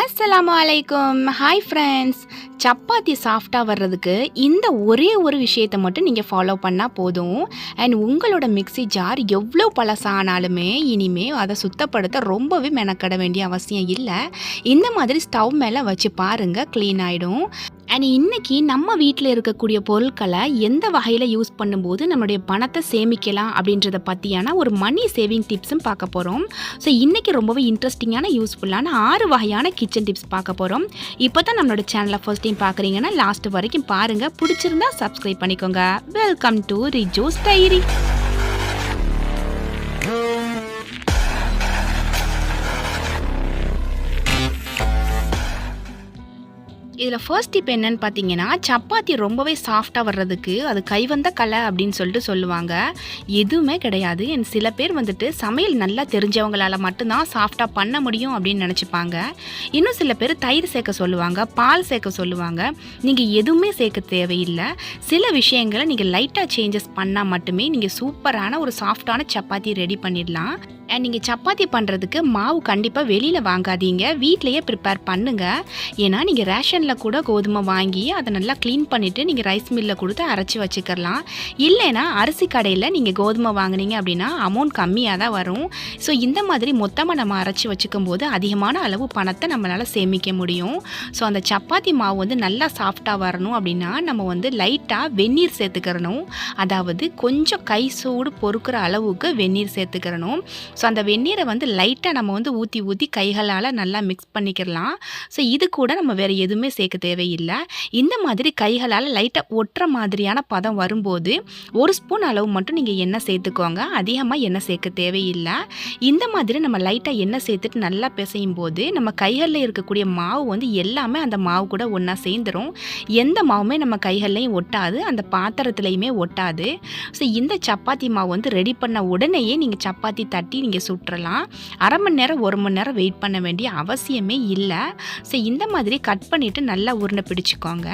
அஸ்லாம் அலைக்கும் hi friends chapati சாஃப்டாக வர்றதுக்கு இந்த ஒரே ஒரு விஷயத்தை மட்டும் நீங்கள் ஃபாலோ பண்ணால் போதும். அண்ட் உங்களோட மிக்ஸி ஜார் எவ்வளோ பழசானாலுமே இனிமே அதை சுத்தப்படுத்த ரொம்பவே மெனக்கட வேண்டிய அவசியம் இல்லை. இந்த மாதிரி ஸ்டவ் மேலே வச்சு பாருங்கள் க்ளீன் ஆகிடும் அண்ட் இன்னைக்கு நம்ம வீட்டில் இருக்கக்கூடிய பொருட்களை எந்த வகையில் யூஸ் பண்ணும்போது நம்மளுடைய பணத்தை சேமிக்கலாம் அப்படின்றத பற்றியான ஒரு மணி சேவிங் டிப்ஸும் பார்க்க போகிறோம் ஸோ இன்றைக்கி ரொம்பவே இன்ட்ரெஸ்டிங்கான யூஸ்ஃபுல்லான ஆறு வகையான கிச்சன் டிப்ஸ் பார்க்க போகிறோம் இப்போ தான் நம்மளோட சேனலை ஃபர்ஸ்ட் டைம் பார்க்குறீங்கன்னா லாஸ்ட் வரைக்கும் பாருங்கள் பிடிச்சிருந்தா சப்ஸ்கிரைப் பண்ணிக்கோங்க. வெல்கம் டு ரிஜோஸ் டைரி இதில் ஃபர்ஸ்ட் டிப் என்னன்னு பார்த்தீங்கன்னா சப்பாத்தி ரொம்பவே சாஃப்டாக வர்றதுக்கு அது கைவந்த கலை அப்படின்னு சொல்லிட்டு சொல்லுவாங்க. எதுவுமே கிடையாது. என் சில பேர் வந்துட்டு சமையல் நல்லா தெரிஞ்சவங்களால் மட்டும்தான் சாஃப்டாக பண்ண முடியும் அப்படின்னு நினச்சிப்பாங்க. இன்னும் சில பேர் தயிர் சேர்க்க சொல்லுவாங்க பால் சேர்க்க சொல்லுவாங்க. நீங்கள் எதுவுமே சேர்க்க தேவையில்லை. சில விஷயங்களை நீங்கள் லைட்டாக சேஞ்சஸ் பண்ணால் மட்டுமே நீங்கள் சூப்பரான ஒரு சாஃப்டான சப்பாத்தி ரெடி பண்ணிடலாம். அண்ட் நீங்கள் சப்பாத்தி பண்ணுறதுக்கு மாவு கண்டிப்பாக வெளியில் வாங்காதீங்க. வீட்லேயே ப்ரிப்பேர் பண்ணுங்கள் ஏன்னா நீங்கள் ரேஷனில் கூட கோதுமை வாங்கி அதை நல்லா க்ளீன் பண்ணிவிட்டு நீங்கள் ரைஸ் மில்லில் கொடுத்து அரைச்சி வச்சுக்கலாம். இல்லைன்னா அரிசி கடையில் நீங்கள் கோதுமை வாங்குனீங்க அப்படின்னா அமௌண்ட் கம்மியாக தான் வரும். ஸோ இந்த மாதிரி மொத்தமாக நம்ம அரைச்சி வச்சுக்கும் போது அதிகமான அளவு பணத்தை நம்மளால் சேமிக்க முடியும். ஸோ அந்த சப்பாத்தி மாவு வந்து நல்லா சாஃப்டாக வரணும் அப்படின்னா நம்ம வந்து லைட்டாக வெந்நீர் சேர்த்துக்கிறணும். அதாவது கொஞ்சம் கை சூடு பொறுக்கிற அளவுக்கு வெந்நீர் சேர்த்துக்கிறணும். ஸோ அந்த வெந்நீரை வந்து லைட்டாக நம்ம வந்து ஊற்றி ஊற்றி கைகளால் நல்லா மிக்ஸ் பண்ணிக்கிறலாம் ஸோ இது கூட நம்ம வேறு எதுவுமே சேர்க்க தேவையில்லை. இந்த மாதிரி கைகளால் லைட்டாக ஒட்டுற மாதிரியான பதம் வரும்போது ஒரு ஸ்பூன் அளவு மட்டும் நீங்கள் எண்ணெய் சேர்த்துக்கோங்க. அதிகமாக எண்ணெய் சேர்க்க தேவையில்லை. இந்த மாதிரி நம்ம லைட்டாக எண்ணெய் சேர்த்துட்டு நல்லா பிசையும் போது நம்ம கைகளில் இருக்கக்கூடிய மாவு வந்து எல்லாமே அந்த மாவு கூட ஒன்றா சேர்ந்துரும். எந்த மாவுமே நம்ம கைகள்லையும் ஒட்டாது. அந்த பாத்திரத்துலையுமே ஒட்டாது. ஸோ இந்த சப்பாத்தி மாவு வந்து ரெடி பண்ண உடனேயே நீங்கள் சப்பாத்தி தட்டி நீங்கள் சுற்றலாம். அரை மணி நேரம் ஒரு மணி நேரம் வெயிட் பண்ண வேண்டிய அவசியமே இல்லை. ஸோ இந்த மாதிரி கட் பண்ணிவிட்டு நல்லா உருண்டை பிடிச்சிக்கோங்க.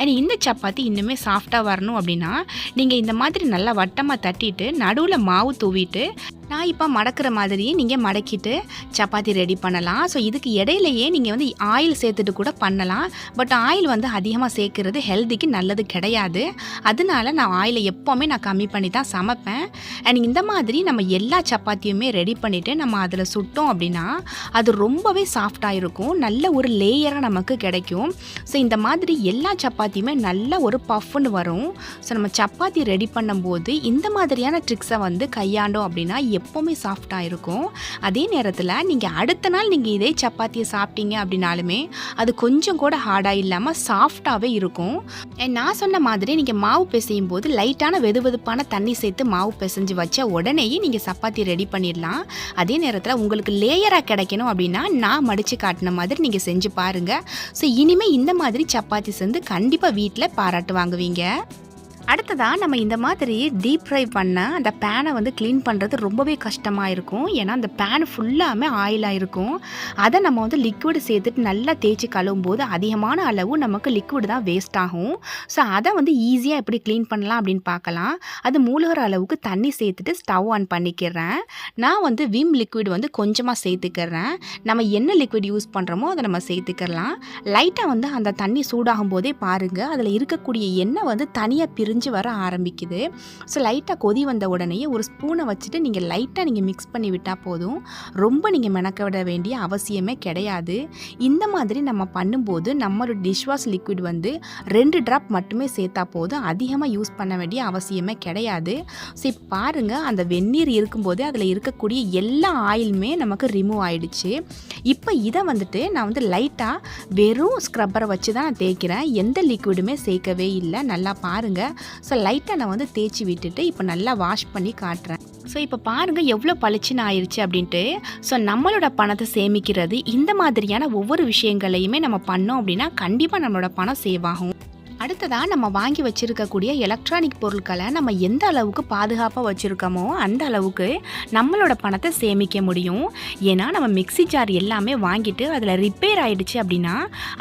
அண்ட் இந்த சப்பாத்தி இன்னுமே சாஃப்டாக வரணும் அப்படின்னா நீங்கள் இந்த மாதிரி நல்லா வட்டமாக தட்டிட்டு நடுவில் மாவு தூவிட்டு நான் இப்போ மடக்கிற மாதிரியே நீங்கள் மடக்கிட்டு சப்பாத்தி ரெடி பண்ணலாம். ஸோ இதுக்கு இடையிலையே நீங்கள் வந்து ஆயில் சேர்த்துட்டு கூட பண்ணலாம். பட் ஆயில் வந்து அதிகமாக சேர்க்கறது ஹெல்த்திக்கு நல்லது கிடையாது. அதனால நான் ஆயிலை எப்போவுமே நான் கம்மி பண்ணி தான் சமைப்பேன். அண்ட் இந்த மாதிரி நம்ம எல்லா சப்பாத்தியுமே ரெடி பண்ணிவிட்டு நம்ம அதில் சுட்டோம் அப்படின்னா அது ரொம்பவே சாஃப்டாக இருக்கும். நல்ல ஒரு லேயராக நமக்கு கிடைக்கும். ஸோ இந்த மாதிரி எல்லா சப்பாத்தியுமே நல்ல ஒரு பஃப்னு வரும். ஸோ நம்ம சப்பாத்தி ரெடி பண்ணும்போது இந்த மாதிரியான ட்ரிக்ஸை வந்து கையாண்டோம் அப்படின்னா எப்போவுமே சாஃப்டாக இருக்கும். அதே நேரத்தில் நீங்கள் அடுத்த நாள் நீங்கள் இதே சப்பாத்தியை சாப்பிட்டீங்க அப்படின்னாலுமே அது கொஞ்சம் கூட ஹார்டாக இல்லாமல் சாஃப்டாகவே இருக்கும். நான் சொன்ன மாதிரி நீங்கள் மாவு பிசையும் போது லைட்டான வெது வெதுப்பான தண்ணி சேர்த்து மாவு பிசைஞ்சு வச்ச உடனேயே நீங்கள் சப்பாத்தி ரெடி பண்ணிடலாம். அதே நேரத்தில் உங்களுக்கு லேயராக கிடைக்கணும் அப்படின்னா நான் மடித்து காட்டின மாதிரி நீங்கள் செஞ்சு பாருங்கள் ஸோ இனிமேல் இந்த மாதிரி சப்பாத்தி செஞ்சு கண்டிப்பாக வீட்டில் பாராட்டு வாங்குவீங்க. அடுத்ததாக நம்ம இந்த மாதிரி டீப் ஃப்ரை பண்ண அந்த பேனை வந்து க்ளீன் பண்ணுறது ரொம்பவே கஷ்டமாக இருக்கும். ஏன்னா அந்த பேன் ஃபுல்லாமே ஆயிலாக இருக்கும் அதை நம்ம வந்து லிக்விடு சேர்த்துட்டு நல்லா தேய்ச்சி கழுவும் போது அதிகமான அளவு நமக்கு லிக்விடு தான் வேஸ்ட் ஆகும். ஸோ அதை வந்து ஈஸியாக எப்படி க்ளீன் பண்ணலாம் அப்படின்னு பார்க்கலாம். அது மூழ்கிற அளவுக்கு தண்ணி சேர்த்துட்டு ஸ்டவ் ஆன் பண்ணிக்கிறேன். நான் வந்து விம் லிக்விட் வந்து கொஞ்சமாக சேர்த்துக்கிறேன். நம்ம என்ன லிக்விட் யூஸ் பண்ணுறோமோ அதை நம்ம சேர்த்துக்கலாம். லைட்டாக வந்து அந்த தண்ணி சூடாகும் போதே பாருங்கள் அதில் இருக்கக்கூடிய எண்ணெய் வந்து தனியாக பிரிஞ்சு வர ஆரம்பிக்குது. ஸோ லைட்டாக கொதி வந்த உடனே ஒரு ஸ்பூனை வச்சுட்டு நீங்கள் லைட்டாக நீங்கள் மிக்ஸ் பண்ணி விட்டால் போதும். ரொம்ப நீங்கள் மெனக்க விட வேண்டிய அவசியமே கிடையாது. இந்த மாதிரி நம்ம பண்ணும்போது நம்மளோட டிஷ்வாஷ் லிக்விட் வந்து ரெண்டு ட்ராப் மட்டுமே சேர்த்தா போதும். அதிகமாக யூஸ் பண்ண வேண்டிய அவசியமே கிடையாது. ஸோ இப்போ பாருங்கள் அந்த வெந்நீர் இருக்கும்போதே அதில் இருக்கக்கூடிய எல்லா ஆயிலுமே நமக்கு ரிமூவ் ஆயிடுச்சு. இப்போ இதை வந்துட்டு நான் வந்து லைட்டாக வெறும் ஸ்க்ரப்பரை வச்சு தான் நான் தேய்க்கிறேன். எந்த லிக்விடுமே சேர்க்கவே இல்லை. நல்லா பாருங்கள் ஸோ லைட்டாக நான் வந்து தேய்ச்சி விட்டுட்டு இப்போ நல்லா வாஷ் பண்ணி காட்டுறேன். ஸோ இப்போ பாருங்கள் எவ்வளோ பளிச்சுன்னு ஆயிடுச்சு அப்படின்ட்டு. ஸோ நம்மளோட பணத்தை சேமிக்கிறது இந்த மாதிரியான ஒவ்வொரு விஷயங்களையுமே நம்ம பண்ணோம் அப்படின்னா கண்டிப்பாக நம்மளோட பணம் சேவ் ஆகும். அடுத்ததாக நம்ம வாங்கி வச்சுருக்கக்கூடிய எலக்ட்ரானிக் பொருட்களை நம்ம எந்த அளவுக்கு பாதுகாப்பாக வச்சுருக்கோமோ அந்த அளவுக்கு நம்மளோட பணத்தை சேமிக்க முடியும். ஏன்னா நம்ம மிக்ஸி ஜார் எல்லாமே வாங்கிட்டு அதில் ரிப்பேர் ஆகிடுச்சு அப்படின்னா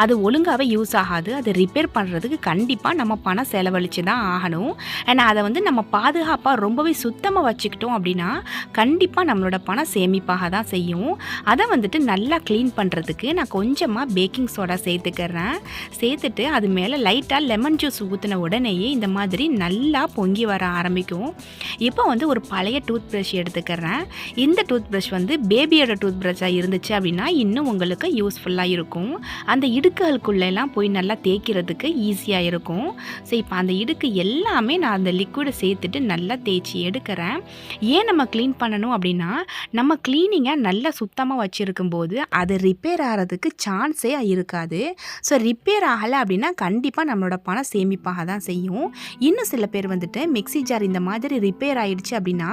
அது ஒழுங்காகவே யூஸ் ஆகாது. அதை ரிப்பேர் பண்ணுறதுக்கு கண்டிப்பாக நம்ம பணம் செலவழித்து தான் ஆகணும். ஏன்னா அதை வந்து நம்ம பாதுகாப்பாக ரொம்பவே சுத்தமாக வச்சுக்கிட்டோம் அப்படின்னா கண்டிப்பாக நம்மளோட பணம் சேமிப்பாக தான் செய்யும். அதை வந்துட்டு நல்லா க்ளீன் பண்ணுறதுக்கு நான் கொஞ்சமாக பேக்கிங் சோடா சேர்த்துக்கிறேன். சேர்த்துட்டு அது மேலே லைட்டாக லெமன் ஜூஸ் ஊற்றின உடனேயே இந்த மாதிரி நல்லா பொங்கி வர ஆரம்பிக்கும். இப்போ வந்து ஒரு பழைய டூத் ப்ரஷ் எடுத்துக்கிறேன். இந்த டூத் ப்ரஷ் வந்து பேபியோட டூத் ப்ரஷ்ஷாக இருந்துச்சு அப்படின்னா இன்னும் உங்களுக்கு யூஸ்ஃபுல்லாக இருக்கும். அந்த இடுக்குகளுக்குள்ளெல்லாம் போய் நல்லா தேய்க்கிறதுக்கு ஈஸியாக இருக்கும். ஸோ இப்போ அந்த இடுக்கு எல்லாமே நான் அந்த லிக்விடை சேர்த்துட்டு நல்லா தேய்ச்சி எடுக்கிறேன். ஏன் நம்ம க்ளீன் பண்ணணும் அப்படின்னா நம்ம க்ளீனிங்கை நல்லா சுத்தமாக வச்சுருக்கும் போது அது ரிப்பேர் ஆகிறதுக்கு சான்ஸே இருக்காது. ஸோ ரிப்பேர் ஆகலை அப்படின்னா கண்டிப்பாக நம்மளோட பணம் சேமிப்பாக தான் செய்யும். இன்னும் சில பேர் வந்துட்டு மிக்ஸி ஜார் இந்த மாதிரி ரிப்பேர் ஆயிடுச்சு அப்படின்னா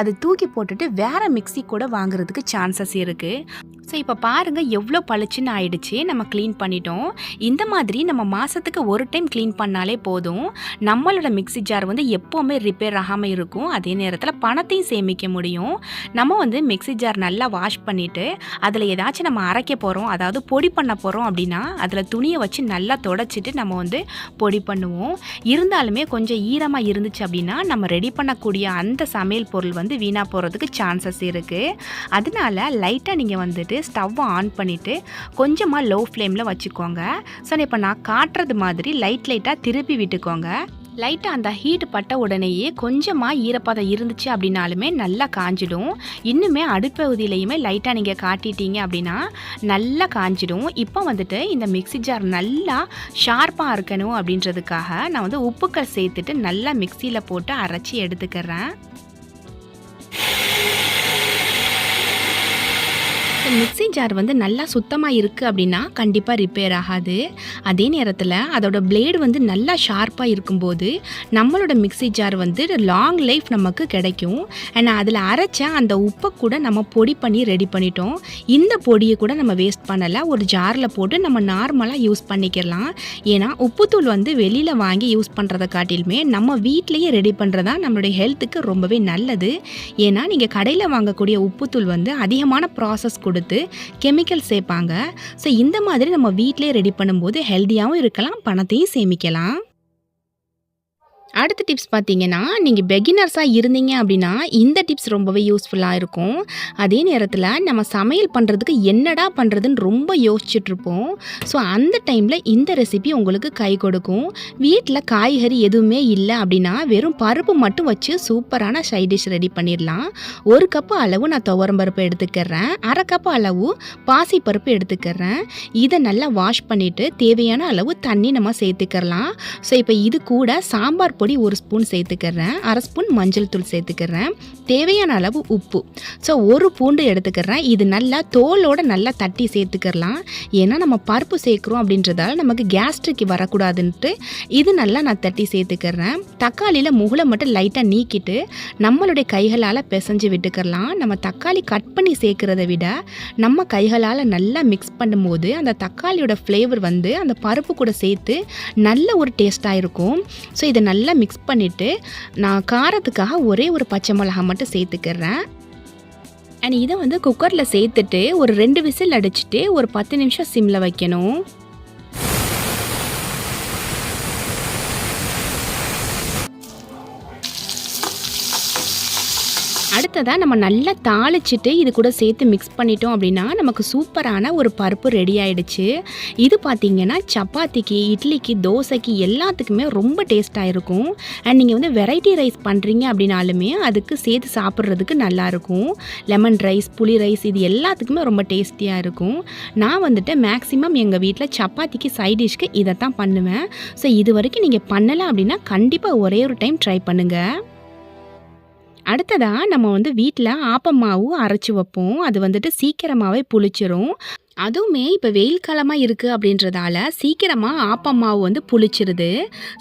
அதை தூக்கி போட்டுட்டு வேற மிக்ஸி கூட வாங்குறதுக்கு சான்சஸ் இருக்குது ஸோ இப்போ பாருங்கள் எவ்வளோ பளிச்சுன்னு ஆயிடுச்சு. நம்ம க்ளீன் பண்ணிட்டோம். இந்த மாதிரி நம்ம மாதத்துக்கு ஒரு டைம் க்ளீன் பண்ணாலே போதும். நம்மளோட மிக்ஸி ஜார் வந்து எப்போவுமே ரிப்பேர் ஆகாமல் இருக்கும். அதே நேரத்தில் பணத்தையும் சேமிக்க முடியும். நம்ம வந்து மிக்ஸி ஜார் நல்லா வாஷ் பண்ணிவிட்டு அதில் ஏதாச்சும் நம்ம அரைக்க போகிறோம் அதாவது பொடி பண்ண போகிறோம் அப்படின்னா அதில் துணியை வச்சு நல்லா தொடச்சிட்டு நம்ம வந்து பொடி பண்ணுவோம். இருந்தாலுமே கொஞ்சம் ஈரமாக இருந்துச்சு அப்படின்னா நம்ம ரெடி பண்ணக்கூடிய அந்த சமையல் பொருள் வந்து வீணாக போகிறதுக்கு சான்சஸ் இருக்குது அதனால லைட்டாக நீங்கள் வந்துட்டு ஸ்டவ்வை ஆன் பண்ணிவிட்டு கொஞ்சமாக லோ ஃப்ளேமில் வச்சுக்கோங்க. ஸோ இப்போ நான் காட்டுறது மாதிரி லைட் லைட்டாக திருப்பி விட்டுக்கோங்க. லைட்டாக அந்த ஹீட் பட்ட உடனேயே கொஞ்சமாக ஈரப்பதம் இருந்துச்சு அப்படின்னாலுமே நல்லா காஞ்சிடும். இன்னுமே அடுப்பகுதியிலையுமே லைட்டாக நீங்கள் காட்டிட்டீங்க அப்படின்னா நல்லா காஞ்சிடும். இப்போ வந்துட்டு இந்த மிக்ஸி ஜார் நல்லா ஷார்ப்பாக இருக்கணும் அப்படின்றதுக்காக நான் வந்து உப்புக்கள் சேர்த்துட்டு நல்லா மிக்சியில் போட்டு அரைச்சி எடுத்துக்கிறேன். மிக்ஸி ஜார் வந்து நல்லா சுத்தமாக இருக்குது அப்படின்னா கண்டிப்பாக ரிப்பேர் ஆகாது. அதே நேரத்தில் அதோட பிளேடு வந்து நல்லா ஷார்ப்பாக இருக்கும்போது நம்மளோட மிக்ஸி ஜார் வந்து லாங் லைஃப் நமக்கு கிடைக்கும். அண்ட் அதில் அரைச்ச அந்த உப்பை கூட நம்ம பொடி பண்ணி ரெடி பண்ணிட்டோம். இந்த பொடியை கூட நம்ம வேஸ்ட் பண்ணலை. ஒரு ஜாரில் போட்டு நம்ம நார்மலாக யூஸ் பண்ணிக்கலாம். ஏன்னா உப்புத்தூள் வந்து வெளியில் வாங்கி யூஸ் பண்ணுறதை காட்டிலுமே நம்ம வீட்டிலேயே ரெடி பண்ணுறதா நம்மளுடைய ஹெல்த்துக்கு ரொம்பவே நல்லது. ஏன்னா நீங்கள் கடையில் வாங்கக்கூடிய உப்புத்தூள் வந்து அதிகமான ப்ராசஸ் கொடுத்து கெமிக்கல் சேர்ப்பாங்க. ஸோ இந்த மாதிரி நம்ம வீட்டிலே ரெடி பண்ணும்போது ஹெல்த்தியாகவும் இருக்கலாம் பணத்தையும் சேமிக்கலாம். அடுத்த டிப்ஸ் பார்த்தீங்கன்னா நீங்கள் பெகினர்ஸாக இருந்தீங்க அப்படின்னா இந்த டிப்ஸ் ரொம்பவே யூஸ்ஃபுல்லாக இருக்கும். அதே நேரத்தில் நம்ம சமையல் பண்ணுறதுக்கு என்னடா பண்ணுறதுன்னு ரொம்ப யோசிச்சுட்ருப்போம். ஸோ அந்த டைமில் இந்த ரெசிபி உங்களுக்கு கை கொடுக்கும். வீட்டில் காய்கறி எதுவுமே இல்லை அப்படின்னா வெறும் பருப்பு மட்டும் வச்சு சூப்பரான சைட் டிஷ் ரெடி பண்ணிடலாம். ஒரு கப்பு அளவு நான் துவரம் பருப்பு எடுத்துக்கிறேன். அரை கப்பு அளவு பாசி பருப்பு எடுத்துக்கிறேன். இதை நல்லா வாஷ் பண்ணிவிட்டு தேவையான அளவு தண்ணி நம்ம சேர்த்துக்கிறலாம். ஸோ இப்போ இது கூட சாம்பார் பொடி ஒரு ஸ்பூன் சேர்த்துக்கிறேன். அரை ஸ்பூன் மஞ்சள் தூள் சேர்த்துக்கிறேன். தேவையான அளவு உப்பு. ஸோ ஒரு பூண்டு எடுத்துக்கிறேன். இது நல்லா தோலோடு நல்லா தட்டி சேர்த்துக்கிறலாம். ஏன்னா நம்ம பருப்பு சேர்க்குறோம் அப்படின்றதால நமக்கு கேஸ்ட்ரிக் வரக்கூடாதுன்ட்டு இது நல்லா நான் தட்டி சேர்த்துக்கிறேன். தக்காளியில் முகலை மட்டும் லைட்டாக நீக்கிட்டு நம்மளுடைய கைகளால் பிசைஞ்சு விட்டுக்கிறலாம். நம்ம தக்காளி கட் பண்ணி சேர்க்குறத விட நம்ம கைகளால் நல்லா மிக்ஸ் பண்ணும்போது அந்த தக்காளியோட ஃப்ளேவர் வந்து அந்த பருப்பு கூட சேர்த்து நல்ல ஒரு டேஸ்ட்டாக இருக்கும். ஸோ இதை நல்லா மிக்ஸ் பண்ணிவிட்டு நான் காரத்துக்காக ஒரே ஒரு பச்சை மிளகா மட்டும் சேர்த்துக்கிறேன். அண்ட் இதை வந்து குக்கரில் சேர்த்துட்டு ஒரு ரெண்டு விசில் அடிச்சுட்டு ஒரு பத்து நிமிஷம் சிம்மில் வைக்கணும். அடுத்ததாக நம்ம நல்லா தாளிச்சிட்டு இது கூட சேர்த்து மிக்ஸ் பண்ணிட்டோம் அப்படின்னா நமக்கு சூப்பரான ஒரு பருப்பு ரெடி ஆயிடுச்சு. இது பார்த்தீங்கன்னா சப்பாத்திக்கு இட்லிக்கு தோசைக்கு எல்லாத்துக்குமே ரொம்ப டேஸ்ட்டாக இருக்கும் அண்ட் நீங்கள் வந்து வெரைட்டி ரைஸ் பண்ணுறீங்க அப்படின்னாலுமே அதுக்கு சேர்த்து சாப்பிட்றதுக்கு நல்லாயிருக்கும் லெமன் ரைஸ் புளி ரைஸ் இது எல்லாத்துக்குமே ரொம்ப டேஸ்டியாக இருக்கும். நான் வந்துட்டு மேக்ஸிமம் எங்கள் வீட்டில் சப்பாத்திக்கு சைட் டிஷ்க்கு இதை தான் பண்ணுவேன். ஸோ இது வரைக்கும் நீங்கள் பண்ணலை அப்படின்னா கண்டிப்பாக ஒரே ஒரு டைம் ட்ரை பண்ணுங்கள் அடுத்ததாக நம்ம வந்து வீட்டில் ஆப்பமாவும் அரைச்சி வைப்போம். அது வந்துட்டு சீக்கிரமாகவே புளிச்சிரும். அதுவுமே இப்போ வெயில் காலமாக இருக்குது அப்படின்றதால சீக்கிரமாக ஆப்பம் மாவு வந்து புளிச்சிருது.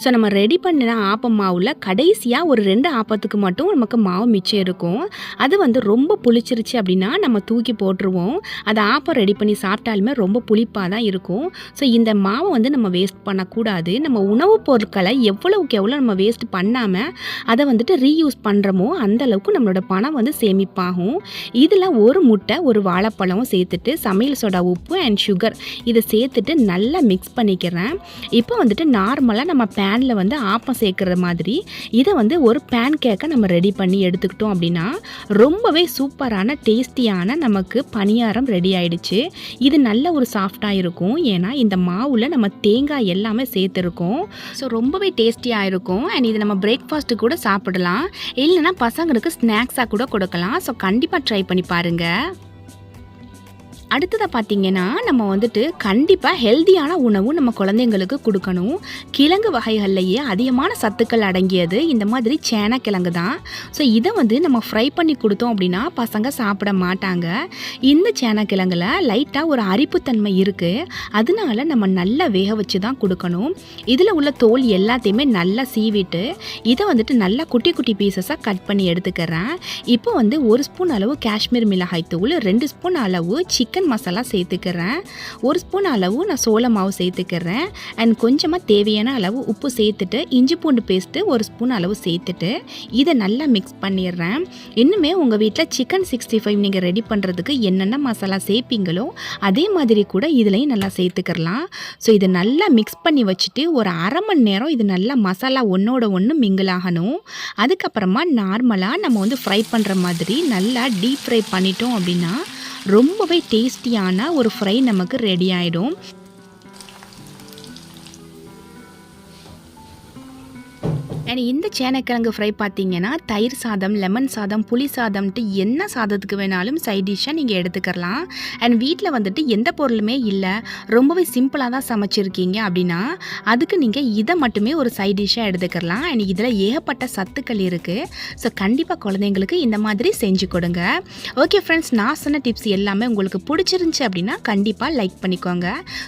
ஸோ நம்ம ரெடி பண்ணின ஆப்பம் மாவில் கடைசியாக ஒரு ரெண்டு ஆப்பத்துக்கு மட்டும் நமக்கு மாவு மிச்சம் இருக்கும். அது வந்து ரொம்ப புளிச்சிருச்சு அப்படின்னா நம்ம தூக்கி போட்டுருவோம். அதை ஆப்பம் ரெடி பண்ணி சாப்பிட்டாலுமே ரொம்ப புளிப்பாக தான் இருக்கும். ஸோ இந்த மாவை வந்து நம்ம வேஸ்ட் பண்ணக்கூடாது. நம்ம உணவுப் பொருட்களை எவ்வளவுக்கு எவ்வளோ நம்ம வேஸ்ட் பண்ணாமல் அதை வந்துட்டு ரீயூஸ் பண்ணுறோமோ அந்தளவுக்கு நம்மளோட பணம் வந்து சேமிப்பாகும். இதில் ஒரு முட்டை ஒரு வாழைப்பழம் சேர்த்துட்டு சமையல் சோடா உப்பு அண்ட் சுகர் இதை சேர்த்துட்டு நல்லா மிக்ஸ் பண்ணிக்கிறேன். இப்போ வந்துட்டு நார்மலாக நம்ம பேனில் வந்து ஆப்பம் சேர்க்குற மாதிரி இதை வந்து ஒரு பேன் கேக்கை நம்ம ரெடி பண்ணி எடுத்துக்கிட்டோம் அப்படின்னா ரொம்பவே சூப்பரான டேஸ்டியான நமக்கு பணியாரம் ரெடி ஆயிடுச்சு. இது நல்ல ஒரு சாஃப்டாக இருக்கும். ஏன்னா இந்த மாவில் நம்ம தேங்காய் எல்லாமே சேர்த்துருக்கோம். ஸோ ரொம்பவே டேஸ்டியாக இருக்கும். அண்ட் இது நம்ம பிரேக்ஃபாஸ்ட்டு கூட சாப்பிடலாம். இல்லைன்னா பசங்களுக்கு ஸ்நாக்ஸாக கூட கொடுக்கலாம். ஸோ கண்டிப்பாக ட்ரை பண்ணி பாருங்கள் அடுத்ததாக பார்த்தீங்கன்னா நம்ம வந்துட்டு கண்டிப்பாக ஹெல்தியான உணவு நம்ம குழந்தைங்களுக்கு கொடுக்கணும். கிழங்கு வகைகள்லையே அதிகமான சத்துக்கள் அடங்கியது இந்த மாதிரி சேனக்கிழங்கு தான். ஸோ இதை வந்து நம்ம ஃப்ரை பண்ணி கொடுத்தோம் அப்படின்னா பசங்க சாப்பிட மாட்டாங்க. இந்த சேனக்கிழங்குல லைட்டாக ஒரு அரிப்புத்தன்மை இருக்குது அதனால நம்ம நல்லா வேக வச்சு தான் கொடுக்கணும். இதில் உள்ள தோல் எல்லாத்தையுமே நல்லா சீவிட்டு இதை வந்துட்டு நல்லா குட்டி குட்டி பீசஸாக கட் பண்ணி எடுத்துக்கிறேன். இப்போ வந்து ஒரு ஸ்பூன் அளவு காஷ்மீர் மிளகாய் தூள் ரெண்டு ஸ்பூன் அளவு சிக்கன் சிக்கன் மசாலா சேர்த்துக்கிறேன். ஒரு ஸ்பூன் அளவு நான் சோள மாவு சேர்த்துக்கிறேன். அண்ட் கொஞ்சமாக தேவையான அளவு உப்பு சேர்த்துட்டு இஞ்சி பூண்டு பேஸ்ட்டு ஒரு ஸ்பூன் அளவு சேர்த்துட்டு இதை நல்லா மிக்ஸ் பண்ணிடுறேன். இன்னுமே உங்கள் வீட்டில் சிக்கன் சிக்ஸ்டி ஃபைவ் நீங்கள் ரெடி பண்ணுறதுக்கு என்னென்ன மசாலா சேர்ப்பீங்களோ அதே மாதிரி கூட இதுலேயும் நல்லா சேர்த்துக்கிறலாம். ஸோ இதை நல்லா மிக்ஸ் பண்ணி வச்சுட்டு ஒரு அரை மணி நேரம் இது நல்லா மசாலா ஒன்றோட ஒன்று மிங்கிள் ஆகணும். அதுக்கப்புறமா நார்மலாக நம்ம வந்து ஃப்ரை பண்ணுற மாதிரி நல்லா டீப் ஃப்ரை பண்ணிட்டோம் அப்படின்னா ரொம்பவே டேஸ்டியான ஒரு ஃப்ரை நமக்கு ரெடி ஆகிடும் அண்ட் இந்த சேனக்கிழங்கு ஃப்ரை பார்த்தீங்கன்னா தயிர் சாதம் லெமன் சாதம் புளி சாதம்ட்டு என்ன சாதத்துக்கு வேணாலும் சைட் டிஷ்ஷாக நீங்கள் எடுத்துக்கலாம். அண்ட் வீட்டில் வந்துட்டு எந்த பொருளுமே இல்லை. ரொம்பவே சிம்பிளாக தான் சமைச்சிருக்கீங்க அப்படின்னா அதுக்கு நீங்கள் இதை மட்டுமே ஒரு சைட் டிஷ்ஷாக எடுத்துக்கலாம். அண்ட் இதில் ஏகப்பட்ட சத்துக்கள் இருக்குது ஸோ கண்டிப்பாக குழந்தைங்களுக்கு இந்த மாதிரி செஞ்சு கொடுங்க. ஓகே ஃப்ரெண்ட்ஸ் நான் சொன்ன டிப்ஸ் எல்லாமே உங்களுக்கு பிடிச்சிருந்துச்சி அப்படின்னா கண்டிப்பாக லைக் பண்ணிக்கோங்க.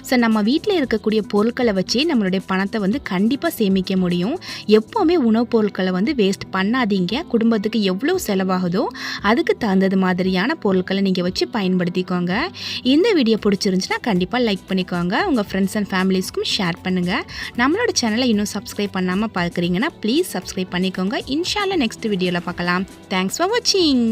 ஸோ நம்ம வீட்டில் இருக்கக்கூடிய பொருட்களை வச்சு நம்மளுடைய பணத்தை வந்து கண்டிப்பாக சேமிக்க முடியும். எப்போவுமே உணவுப் பொருட்களை வந்து வேஸ்ட் பண்ணாதீங்க. குடும்பத்துக்கு எவ்வளோ செலவாகுதோ அதுக்கு தகுந்தது மாதிரியான பொருட்களை நீங்கள் வச்சு பயன்படுத்திக்கோங்க. இந்த வீடியோ பிடிச்சிருந்துச்சுன்னா கண்டிப்பாக லைக் பண்ணிக்கோங்க. உங்கள் ஃப்ரெண்ட்ஸ் அண்ட் ஃபேமிலிஸ்க்கும் ஷேர் பண்ணுங்கள் நம்மளோட சேனலை இன்னும் சப்ஸ்கிரைப் பண்ணாமல் பார்க்குறீங்கன்னா ப்ளீஸ் சப்ஸ்கிரைப் பண்ணிக்கோங்க. இன்ஷால்ல நெக்ஸ்ட் வீடியோவில் பார்க்கலாம். தேங்க்ஸ் ஃபார் வாட்சிங்